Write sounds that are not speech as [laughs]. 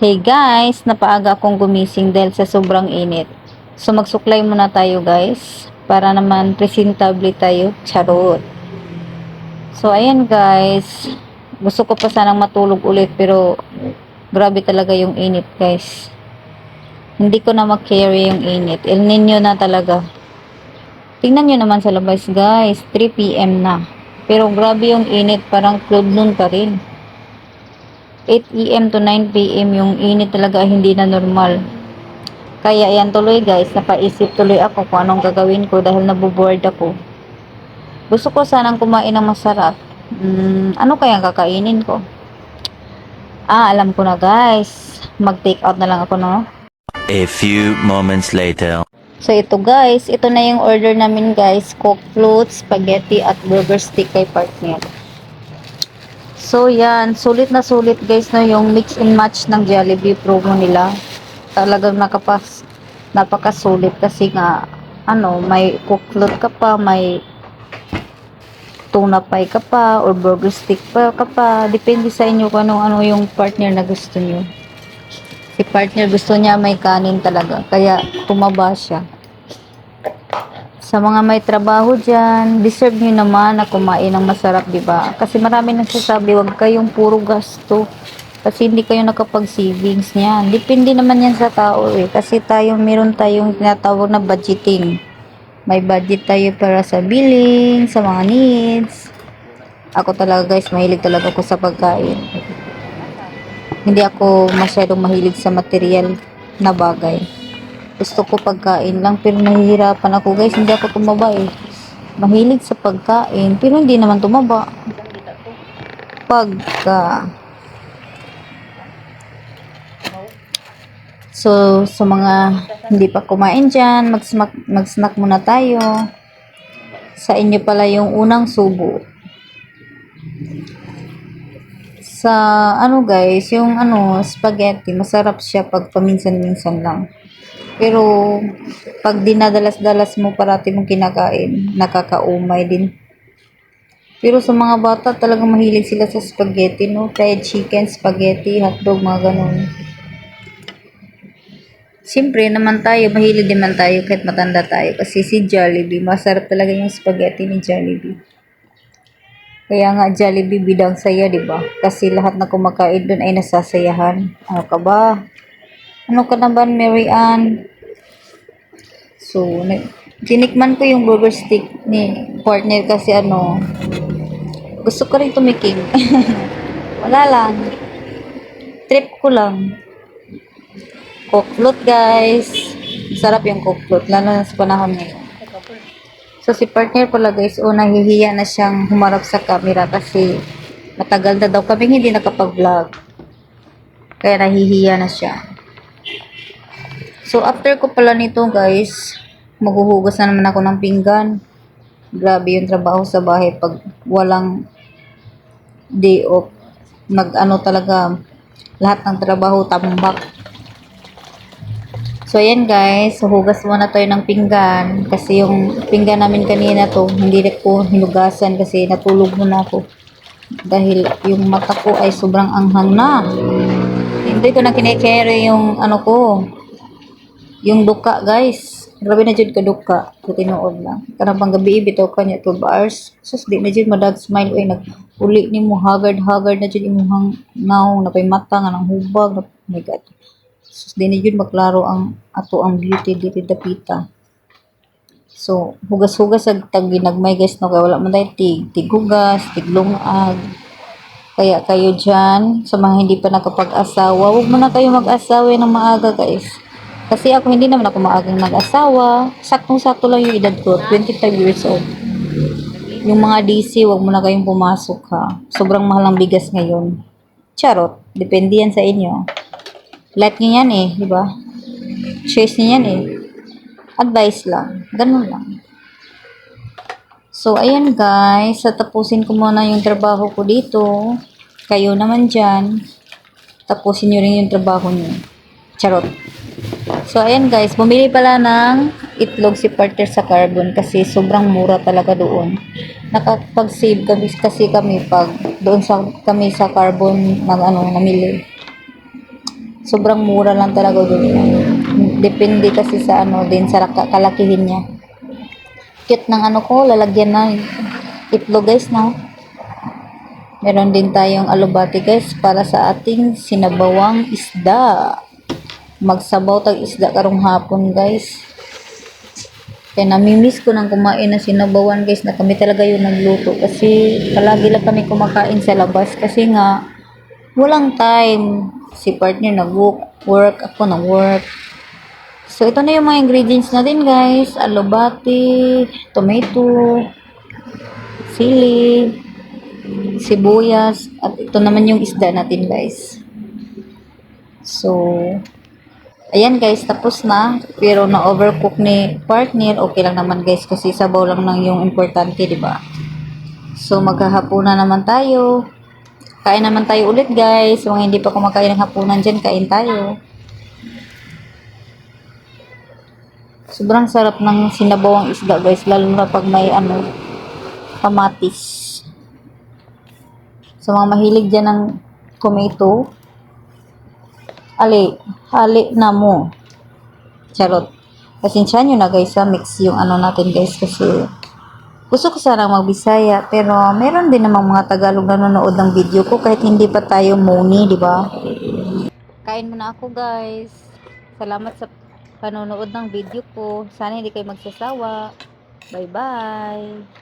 Hey guys, napaaga akong gumising dahil sa sobrang init. So magsuklay muna tayo guys para naman presentable tayo. Charot. So ayan guys, gusto ko pa sanang matulog ulit pero grabe talaga yung init guys. Hindi ko na mag-carry yung init. El Nino na talaga. Tingnan nyo naman sa labas guys, 3pm na. Pero grabe yung init, parang club noon pa rin. 8 AM to 9 PM yung init talaga hindi na normal. Kaya yan tuloy guys, napaisip tuloy ako kung anong gagawin ko dahil nabuboard ako. Gusto ko sanang kumain ng masarap. Hmm, ano kaya ang kakainin ko? Ah, alam ko na guys. Mag-take out na lang ako no. A few moments later. So ito guys, ito na yung order namin guys. Coke float, spaghetti at burger stick kay partner. So yan, sulit na sulit guys no yung mix and match ng Jollibee promo nila. Talagang nakapas napakasulit kasi nga ano, may float ka pa, may tuna pie ka pa or burger stick pa ka pa. Depende sa inyo kung ano, ano yung partner na gusto nyo. Si partner gusto niya may kanin talaga. Kaya tumaba siya. Sa mga may trabaho dyan, deserve nyo naman na kumain ng masarap, di ba? Kasi marami nagsasabi, wag kayong puro gasto. Kasi hindi kayo nakapag-savings niyan. Depende naman yan sa tao eh. Kasi tayo, meron tayong tinatawag na budgeting. May budget tayo para sa billing, sa mga needs. Ako talaga guys, mahilig talaga ako sa pagkain. Hindi ako masyadong mahilig sa material na bagay. Gusto ko pagkain lang pero nahihirapan ako guys, hindi ako tumaba eh. Mahilig sa pagkain pero hindi naman tumaba. Pagka So, sa mga hindi pa kumain dyan, mag-snack, mag-snack muna tayo. Sa inyo pala yung unang subo. Sa ano guys, yung ano, spaghetti, masarap siya pag paminsan-minsan lang. Pero, pag dinadalas-dalas mo parati mong kinakain, nakakaumay din. Pero sa mga bata, talagang mahilig sila sa spaghetti, no? Fried chicken, spaghetti, hotdog, mga ganun. Siyempre naman tayo, mahilig din man tayo kahit matanda tayo. Kasi si Jollibee, masarap talaga yung spaghetti ni Jollibee. Kaya nga Jollibee bidang saya, di ba? Kasi lahat na kumakain doon ay nasasayahan. Ano ka ba? Ano ka na ba, Mary Ann? So, tinikman ko yung burger stick ni partner kasi ano, gusto ko rin tumikim. [laughs] Wala lang. Trip ko lang. Float, guys. Sarap yung float, lalo na sa panahon ngayon. So, si partner pala, guys, o nahihiya na siyang humarap sa camera kasi matagal na daw kaming hindi nakapag-vlog. Kaya nahihiya na siya. So, after ko pala nito, guys, maghuhugas na naman ako ng pinggan. Grabe yung trabaho sa bahay pag walang day off. Nag-ano talaga, lahat ng trabaho tambak. So, ayan guys. Hugas muna tayo ng pinggan. Kasi yung pinggan namin kanina to, hindi ko hinugasan kasi natulog muna ako. Dahil yung mata ko ay sobrang anghang na. Hindi ko na kinikerry yung ano ko. Yung duka guys. Grabe na dyan ka duka. Sa tinuod lang. Karang pang gabi bitaw ka niya 12 hours. Sus, di na dyan madag smile. Ay, nag-uli ni mo. Haggard-haggard na dyan imuhang naw. Napay mata nga ng hubag. Oh my God. Sus, di na dyan maklaro ang ato ang beauty dito dapita. So, hugas-hugas ag tag ginagmay guys no kay wala man dahil tig tighugas, tiglungag. Kaya kayo dyan, sa mga hindi pa nakapag-asawa, huwag mo na kayo mag-asawa ng maaga guys. Kasi ako hindi naman ako maagang nag-asawa. Saktong-sakto lang yung edad ko, 25 years old. Yung mga DC, huwag mo na kayong pumasok ha. Sobrang mahal ang bigas ngayon. Charot, depende yan sa inyo. Like nyo yan eh, di ba? Choice nyo yan eh. Advice lang. Ganun lang. So, ayan guys. Sa tapusin ko muna yung trabaho ko dito. Kayo naman dyan. Tapusin nyo rin yung trabaho nyo. Charot. So, ayan guys. Bumili pala ng itlog si partner sa carbon kasi sobrang mura talaga doon. Nakapag-save kami kasi kami pag doon sa kami sa carbon nag ano namili. sobrang mura lang talaga doon. Depende kasi sa ano din sa kalakihin niya. Cute ng ano ko, lalagyan na itlog guys, no? Meron din tayong alubati guys para sa ating sinabawang isda. Magsabaw tag isda karong hapon guys. Kaya namimiss ko nang kumain na sinabawan guys na kami talaga yung nagluto kasi palagi lang kami kumakain sa labas kasi nga walang time. Si partner nag-work, work, ako nag-work. So ito na yung mga ingredients natin guys. Alubati, tomato, sili, sibuyas, at ito naman yung isda natin guys. So, ayan guys, tapos na. Pero na-overcook ni partner, okay lang naman guys kasi sabaw lang lang yung importante, di ba? So, maghahapunan naman tayo. Kain naman tayo ulit guys. Mga hindi pa kumakain ng hapunan dyan, kain tayo. Sobrang sarap ng sinabawang isda guys, lalo na pag may ano, kamatis. Sa mga mahilig dyan ng tomato, ali, hali na mo. Charot. Pasensya nyo na guys sa mix yung ano natin guys kasi gusto ko sana magbisaya pero meron din namang mga Tagalog na nanonood ng video ko kahit hindi pa tayo muni, di ba? Kain muna ako guys. Salamat sa panonood ng video ko. Sana hindi kayo magsasawa. Bye-bye.